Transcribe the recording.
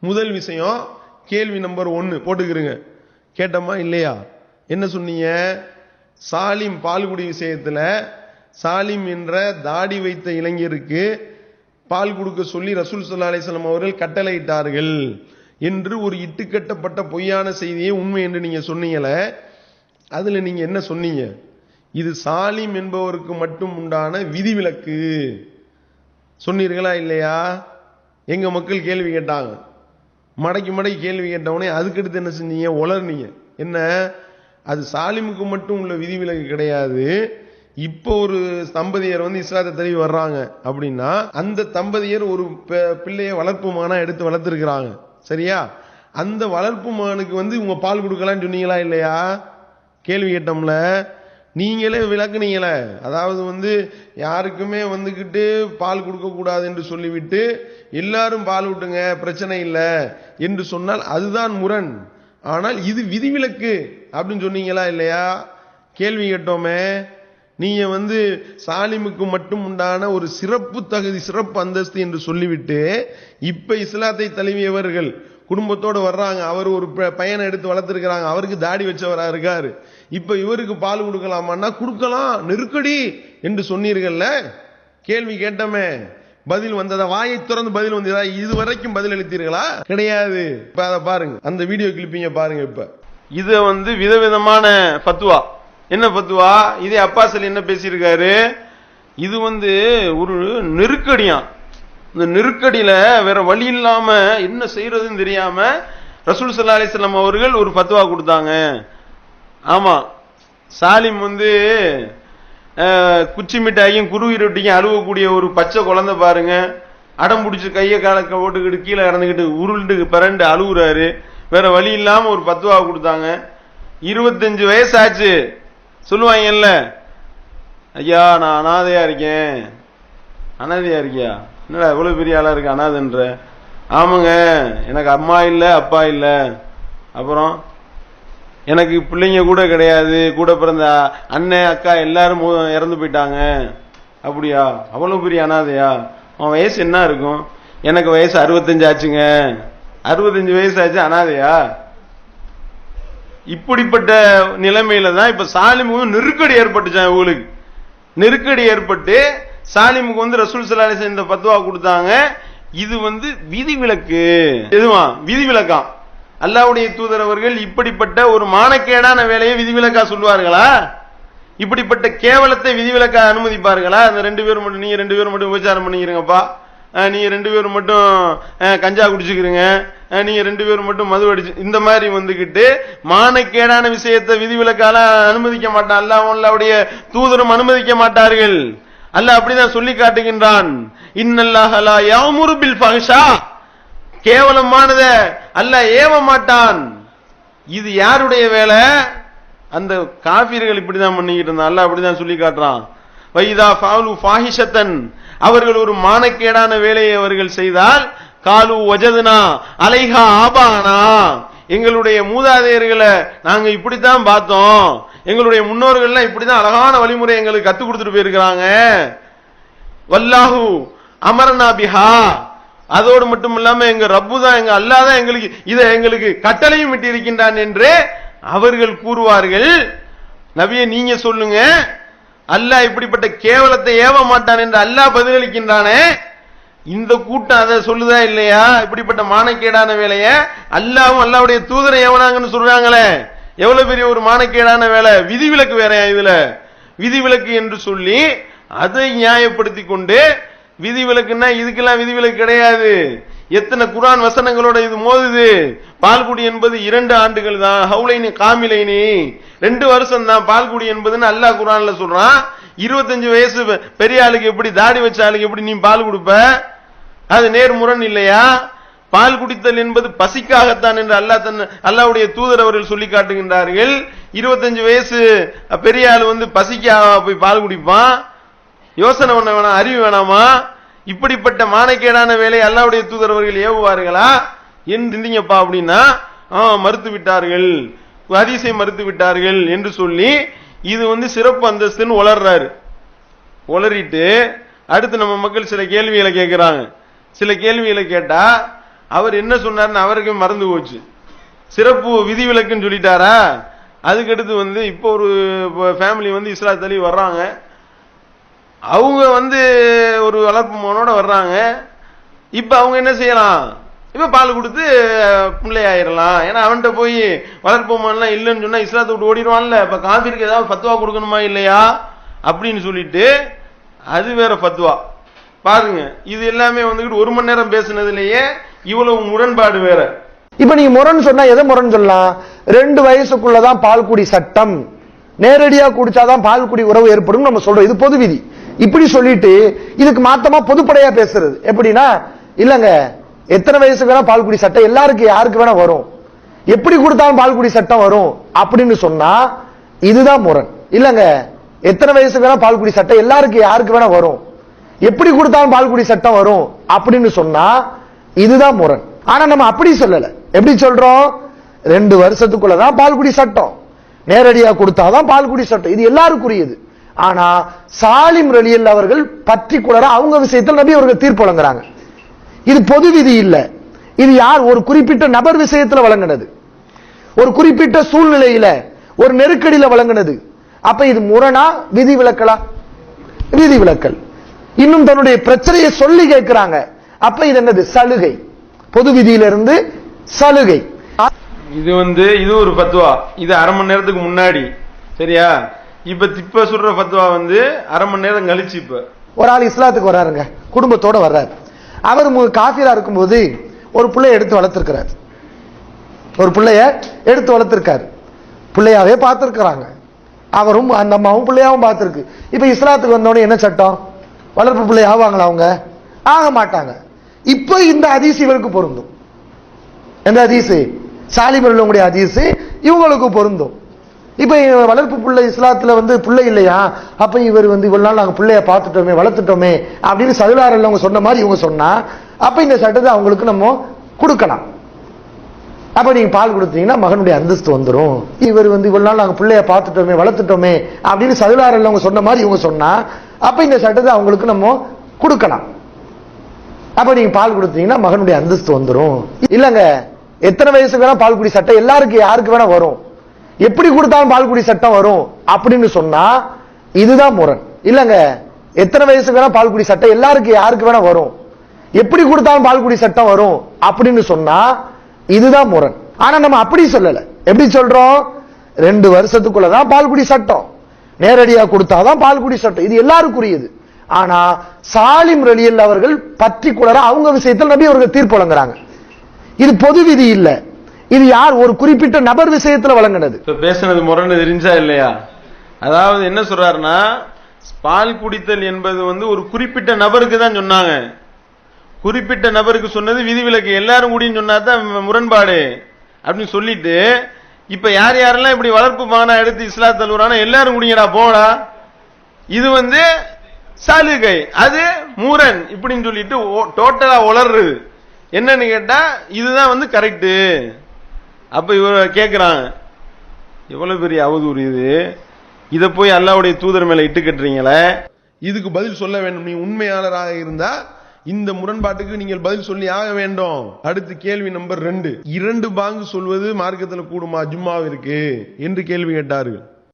முதல் விஷயம் கேள்வி நம்பர் ஒன்று போட்டுக்கிறங்க கேட்டோமா இல்லையா? என்ன சொன்னீங்க? சாலிம் பால்குடி விஷயத்தில் சாலிம் என்ற தாடி வைத்த இளைஞருக்கு பால் கொடுக்க சொல்லி ரசூல் சல்லா அலிஸ்லாம் அவர்கள் கட்டளையிட்டார்கள் என்று ஒரு இட்டுக்கட்டப்பட்ட பொய்யான செய்தியை உண்மை என்று நீங்கள் சொன்னீங்களே அதில் நீங்கள் என்ன சொன்னீங்க? இது சாலிம் என்பவருக்கு மட்டும் உண்டான விதிவிலக்கு. சொன்னீர்களா இல்லையா? எங்கள் மக்கள் கேள்வி கேட்டாங்க. மடக்கி மடக்கி கேள்வி கேட்டவனே அதுக்கடுத்து என்ன செஞ்சீங்க? உளர்னீங்க என்ன? அது சாலிமுக்கு மட்டும் உள்ள விதிவிலக்கு கிடையாது. இப்போ ஒரு தம்பதியர் வந்து இஸ்லாத்தை தழுவி வர்றாங்க அப்படின்னா அந்த தம்பதியர் ஒரு பிள்ளையை வளர்ப்பு மகனா எடுத்து வளர்த்துருக்குறாங்க. சரியா? அந்த வளர்ப்பு மகனுக்கு வந்து இவங்க பால் கொடுக்கலான்னு சொன்னீங்களா இல்லையா? கேள்வி கேட்டோம்ல. நீங்களே விளக்குனீங்களே. அதாவது வந்து யாருக்குமே வந்துக்கிட்டு பால் கொடுக்கக்கூடாது என்று சொல்லிவிட்டு எல்லாரும் பால் விட்டுங்க பிரச்சனை இல்லை என்று சொன்னால் அதுதான் முரண். ஆனால் இது விதிவிலக்கு அப்படின்னு சொன்னீங்களா இல்லையா? கேள்வி கேட்டோமே. நீங்க வந்து சாலிமுக்கு மட்டும் உண்டான ஒரு சிறப்பு தகுதி சிறப்பு அந்தஸ்து என்று சொல்லிவிட்டு இப்ப இஸ்லாத்தை தழுவியவர்கள் குடும்பத்தோடு வர்றாங்க அவர் ஒரு ப- பையனை எடுத்து வளர்த்துருக்கிறாங்க அவருக்கு தாடி வச்சவராக இருக்கார். இப்போ இவருக்கு பால் கொடுக்கலாமான்னா கொடுக்கலாம் நெருக்கடி என்று சொன்னீர்கள்ல? கேள்வி கேட்டோமே. பதில் வந்ததா? வாயை திறந்து பதில் வந்ததா? இது வரைக்கும் பதில் அளித்தீர்களா? கிடையாது. இப்போ அதை பாருங்க. அந்த வீடியோ கிளிப்பிங்க பாருங்க இப்போ. இதை வந்து விதவிதமான பத்துவா என்ன பத்துவா இதே அப்பா சொல்லி என்ன பேசியிருக்காரு? இது வந்து ஒரு நெருக்கடியான் இந்த நெருக்கடியில வேற வழி இல்லாம என்ன செய்யறதுன்னு தெரியாம ரசூல் சல்லா அலிஸ்லாம் அவர்கள் ஒரு பத்துவா கொடுத்தாங்க. ஆமா. சாலிம் வந்து குச்சி மிட்டாயும் குருவி ரொட்டியும் அழுவக்கூடிய ஒரு பச்சை குழந்தை பாருங்க. அடம் பிடிச்சி கையை கால போட்டுக்கிட்டு கீழே இறந்துக்கிட்டு உருண்டு பிறண்டு அழுகுறாரு வேற வழி இல்லாம ஒரு பத்துவா கொடுத்தாங்க. இருபத்தஞ்சு வயசாச்சு. சொல்லுவாங்கல்ல ஐயா நான் அனாதையா இருக்கேன். அனாதையா இருக்கியா? என்னடா இவ்வளோ பெரிய ஆளா இருக்கு அனாதுன்ற? ஆமாங்க எனக்கு அம்மா இல்லை அப்பா இல்லை. அப்புறம் எனக்கு பிள்ளைங்க கூட கிடையாது கூட பிறந்த அண்ணன் அக்கா எல்லாரும் இறந்து போயிட்டாங்க. அப்படியா? அவ்வளவு பெரிய அனாதையா? உன் வயசு என்ன இருக்கும்? எனக்கு வயசு அறுபத்தஞ்சு ஆச்சுங்க. அறுபத்தஞ்சு வயசு ஆச்சு அனாதையா? இப்படிப்பட்ட நிலைமையில தான் இப்ப சாலிமுகம் நெருக்கடி ஏற்பட்டுச்சான் இவங்களுக்கு. நெருக்கடி ஏற்பட்டு சாலிமுக்கு வந்து ரசூல் சலாலிச இந்த பத்துவா கொடுத்தாங்க. இது வந்து விதிவிலக்கு. எதுவா விதிவிலக்கா? அல்லாவுடைய தூதர் அவர்கள் இப்படிப்பட்ட ஒரு மானக்கேடான வேலையை விதிவிலக்கா சொல்வார்களா? இப்படிப்பட்ட கேவலத்தை விதிவிலக்கா அனுமதிப்பார்களா? அந்த ரெண்டு பேரும் மட்டும் நீங்க ரெண்டு பேரும் மட்டும் உபச்சாரம் பண்ணிக்கிறீங்கப்பா. நீங்க ரெண்டு பேரும் மட்டும் கஞ்சா குடிச்சுக்கிறீங்க நீங்க ரெண்டு பேரும் மட்டும் மது அடிச்சு இந்த மாதிரி வந்துகிட்டு மானக்கேடான விஷயத்தை விதிவிலக்கால அனுமதிக்க மாட்டான் அல்லாஹ் அல்லாவுடைய தூதரும் அனுமதிக்க மாட்டார்கள். அல்ல அப்படிதான் சொல்லி காட்டுகின்றான். இன்னல்லாஹலா யாமுரு பில் ஃபஹ்ஷா. கேவலமானத அல்ல ஏவ மாட்டான். இது யாருடைய வேலை? அந்த காபீர்கள் இப்படிதான் பண்ணிக்கிட்டு இருந்தான் அல்ல அப்படிதான் சொல்லி காட்டுறான். வைதா ஃபாலு ஃபாஹிஷத்தன். அவர்கள் ஒரு மானக்கேடான வேலையை அவர்கள் செய்தால் காலு வஜதுனா அலைஹா ஆபானா. எங்களுடைய மூதாதையர்களை நாங்க இப்படித்தான் பார்த்தோம். எங்களுடைய முன்னோர்கள்லாம் இப்படிதான் அழகான வழிமுறை எங்களுக்கு கத்து கொடுத்துட்டு போயிருக்கிறாங்க. வல்லாஹு அமரனா பிஹா. அதோடு மட்டும் இல்லாம எங்க ரப்பு தான் எங்க அல்லாஹ் தான் எங்களுக்கு இதை எங்களுக்கு கட்டளையும் விட்டு இருக்கின்றான் என்று அவர்கள் கூறுவார்கள். நவிய நீங்க சொல்லுங்க. அல்லாஹ் இப்படிப்பட்ட கேவலத்தை ஏவ மாட்டான் என்று அல்லாஹ் பதிலளிக்கின்றானே. இந்த கூட்டம் அதை சொல்லுதா இல்லையா? இப்படிப்பட்ட மானக்கேடான வேலையை அல்லாவும் அல்லாவுடைய தூதரை ஏவனாங்கன்னு சொல்றாங்களே. எவ்வளவு பெரிய ஒரு மானக்கேடான வேலை? விதிவிலக்கு வேறையா இதுல? விதிவிலக்கு என்று சொல்லி அதை நியாயப்படுத்தி கொண்டு விதிவிலக்குன்னா இதுக்கெல்லாம் விதிவிலக்கு கிடையாது. எத்தனை குரான் வசனங்களோட இது மோதுது? பால்குடி என்பது இரண்டு ஆண்டுகள் தான். ஹவுலைனி காமிலைனி. ரெண்டு வருஷம் தான் பால்குடி என்பதுன்னு அல்லாஹ் குரான்ல சொல்றான். இருபத்தஞ்சு வயசு பெரிய ஆளுக்கு எப்படி தாடி வச்ச ஆளுக்கு எப்படி நீ பால் கொடுப்ப? அது நேர்முரண் இல்லையா? பால் குடித்தல் என்பது பசிக்காகத்தான் என்று அல்லாஹ் தன் அல்லாவுடைய தூதர் அவர்கள் சொல்லி காட்டுகின்றார்கள். இருபத்தஞ்சு வயசு பெரிய ஆள் வந்து பசிக்காக போய் பால் குடிப்பான். யோசனை பண்ண வேணாம் அறிவு வேணாமா? இப்படிப்பட்ட மானக்கேடான வேலை அல்லாவுடைய தூதர் அவர்கள் ஏவுவார்களா? என்று இருந்தீங்கப்பா அப்படின்னா ஆ மறுத்து விட்டார்கள். அதிசை மறுத்து விட்டார்கள் என்று சொல்லி இது வந்து சிறப்பு அந்தஸ்துன்னு உளர்றாரு. உளறிட்டு அடுத்து நம்ம மக்கள் சில கேள்விகளை கேட்கிறாங்க. சில கேள்விகளை கேட்டா அவர் என்ன சொன்னார்னு அவருக்கும் மறந்து போச்சு. சிறப்பு விதிவிலக்குன்னு சொல்லிட்டாரா? அதுக்கடுத்து வந்து இப்போ ஒரு ஃபேமிலி வந்து இஸ்லாத் தள்ளி வர்றாங்க. அவங்க வந்து ஒரு வளர்ப்பு மகனோட வர்றாங்க. இப்போ அவங்க என்ன செய்யலாம்? இப்போ பால் கொடுத்து பிள்ளை ஆயிரலாம் ஏன்னா அவன்கிட்ட போய் வளர்ப்பு மகன்லாம் இல்லைன்னு சொன்னால் இஸ்லாத்தை விட்டு ஓடிடுவான்ல. இப்போ காஃபிற்கு ஏதாவது ஃபத்துவா கொடுக்கணுமா இல்லையா? அப்படின்னு சொல்லிட்டு அது வேற ஃபத்துவா பாருங்க இது எல்லாமே வந்துக்கிட்டு ஒரு மணி நேரம் பேசுனதுலேயே இவ்வளவு முரண்பாடு வேற. இப்ப நீங்க முரண் சொன்னா எதை முரண் சொல்லலாம்? ரெண்டு வயசுக்குள்ளதான் பால்குடி சட்டம். நேரடியா குடிச்சாதான் பால்குடி உறவு ஏற்படும் நம்ம சொல்றோம். இது பொது விதி. இப்படி சொல்லிட்டு இதுக்கு மாத்தமா பொதுப்படையா பேசுறது. எப்படின்னா இல்லங்க எத்தனை வயசுக்கு வேணா பால்குடி சட்டம் எல்லாருக்கும் யாருக்கு வேணா வரும். எப்படி கொடுத்தாலும் பால்குடி சட்டம் வரும் அப்படின்னு சொன்னா இதுதான் முரண். இல்லங்க எத்தனை வயசுக்கு வேணா பால்குடி சட்டம் எல்லாருக்கும் யாருக்கு வேணா வரும். எப்படி கொடுத்தாலும் பால்குடி சட்டம் வரும் அப்படின்னு சொன்னா இதுதான் முரண். ஆனா நம்ம அப்படி சொல்லல. எப்படி சொல்றோம்? ரெண்டு வருஷத்துக்குள்ளதான் பால்குடி சட்டம். நேரடியா கொடுத்தாதான் பால்குடி சட்டம். இது எல்லாருக்குரியது. ஆனா சாலிம் ரலியல் அவர்கள் பர்டிகுலரா அவங்க விஷயத்தில் நபி அவர்கள் தீர்ப்பு வழங்குறாங்க. இது பொது விதி இல்ல. இது யார்? ஒரு குறிப்பிட்ட நபர் விஷயத்துல வழங்கினது. ஒரு குறிப்பிட்ட சூழ்நிலையில ஒரு நெருக்கடியில வழங்கினது. அப்ப இது முரணா விதி விலக்கலா? விதி விலக்கல். இன்னும் தன்னுடைய பிரச்சனையை சொல்லி கேட்கிறாங்க. அப்ப இது என்னது? சலுகை. பொது விதியிலிருந்து சலுகை. இது வந்து இது ஒரு ஃபத்வா இது அரை மணி நேரத்துக்கு முன்னாடி. சரியா? இப்ப இப்ப சொல்ற ஃபத்வா வந்து அரை மணி நேரம் கழிச்சு இப்ப. ஒரு ஆள் இஸ்லாத்துக்கு வர்றாருங்க குடும்பத்தோட வர்றாரு. அவர் காஃபிரா இருக்கும்போது ஒரு பிள்ளைய எடுத்து வளர்த்திருக்கிறார். ஒரு பிள்ளைய எடுத்து வளர்த்திருக்காரு. பிள்ளையாவே பார்த்திருக்கிறாங்க. அவரும் அந்த அம்மாவும் பிள்ளையாவும் பார்த்திருக்கு. இப்ப இஸ்லாத்துக்கு வந்தோடனே என்ன சட்டம்? வளர்ப்பு பிள்ளை ஆவாங்களா அவங்க? ஆக மாட்டாங்க. இப்போ இந்த ஹதீஸ் இவருக்கு பொருந்தும். எந்த ஹதீஸ்? சாலிபர்களுடைய ஹதீஸ் இவங்களுக்கு பொருந்தும். இப்போ வளர்ப்பு பிள்ளை இஸ்லாத்தில் வந்து பிள்ளை இல்லையா? அப்போ இவர் வந்து இவ்வளோ நாள் நாங்கள் பிள்ளைய பார்த்துட்டோமே வளர்த்துட்டோமே அப்படின்னு சதுலாரில் அவங்க சொன்ன மாதிரி இவங்க சொன்னா அப்போ இந்த சட்டத்தை அவங்களுக்கு நம்ம கொடுக்கலாம். அப்போ நீங்கள் பால் கொடுத்தீங்கன்னா மகனுடைய அந்தஸ்து வந்துடும் இவர் வந்து இவ்வளோ நாள் நாங்கள் பிள்ளைய பார்த்துட்டோமே வளர்த்துட்டோமே அப்படின்னு சதுலாரில் அவங்க சொன்ன மாதிரி இவங்க சொன்னா அப்போ இந்த சட்டத்தை அவங்களுக்கு நம்ம கொடுக்கலாம். அப்போ நீங்க பால் கொடுத்தீங்கன்னா மகனுடைய அந்தஸ்து வந்துடும் இல்லங்க எத்தனை வயசுக்கு வேணா பால் குடி சட்டம் எல்லாருக்கும் யாருக்கு வேணா வரும். எப்படி கொடுத்தாலும் பால் குடி சட்டம் வரும் அப்படின்னு சொன்னா இதுதான் முரண். இல்லங்க எத்தனை வயசுக்கு வேணா பால் குடி சட்டம் எல்லாருக்கும் யாருக்கு வேணா வரும். எப்படி கொடுத்தாலும் பால் குடி சட்டம் வரும் அப்படின்னு சொன்னா இதுதான் முரண். ஆனா நம்ம அப்படி சொல்லல. எப்படி சொல்றோம்? ரெண்டு வருஷத்துக்குள்ளதான் பால்குடி சட்டம். நேரடியா கொடுத்தாதான் பால்குடி சட்டம். இது எல்லாருக்குரியது. ஆனா சாலிம் ரலியல் அவர்கள் பர்டிகுலரா அவங்க விஷயத்தில் நபி அவர்கள் தீர்ப்பு வழங்குறாங்க. இது பொது விதி இல்ல. இது யார்? ஒரு குறிப்பிட்ட நபர் விஷயத்துல வழங்கினது. பேசினது பேசுனது முரணு தெரிஞ்சா இல்லையா? அதாவது என்ன சொல்றாருன்னா பால் குடித்தல் என்பது வந்து ஒரு குறிப்பிட்ட நபருக்கு தான் சொன்னாங்க. குறிப்பிட்ட நபருக்கு சொன்னது விதிவிலக்கு. எல்லாரும் கூடின்னு சொன்னா தான் முரண்பாடு அப்படின்னு சொல்லிட்டு இப்ப யார் யாரெல்லாம் இப்படி வளர்ப்பு மகனா எடுத்து இஸ்லாத் தழுவுறானோ எல்லாரும் குடிங்கடா போடா இது வந்து சலுகை. அது மூரன். இப்படின்னு சொல்லிட்டு டோட்டலா உளர்றது என்னன்னு கேட்டா இதுதான் வந்து கரெக்டு அப்ப இவர் கேக்குறாங்க எவ்வளவு பெரிய அவதூறு இது? இதை போய் அல்லாவுடைய தூதர் மேல இட்டு கட்டுறீங்களே? இதுக்கு பதில் சொல்ல வேண்டும். நீ உண்மையாளராக இருந்தா இந்த முரண்பாட்டுக்கு நீங்கள் பதில் சொல்லி ஆக வேண்டும். அடுத்து கேள்வி நம்பர் ரெண்டு. இரண்டு பாங்கு சொல்வது மார்க்கத்தில் கூடுமா? ஜும்மாவிற்கு. என்று கேள்வி கேட்டார்கள்.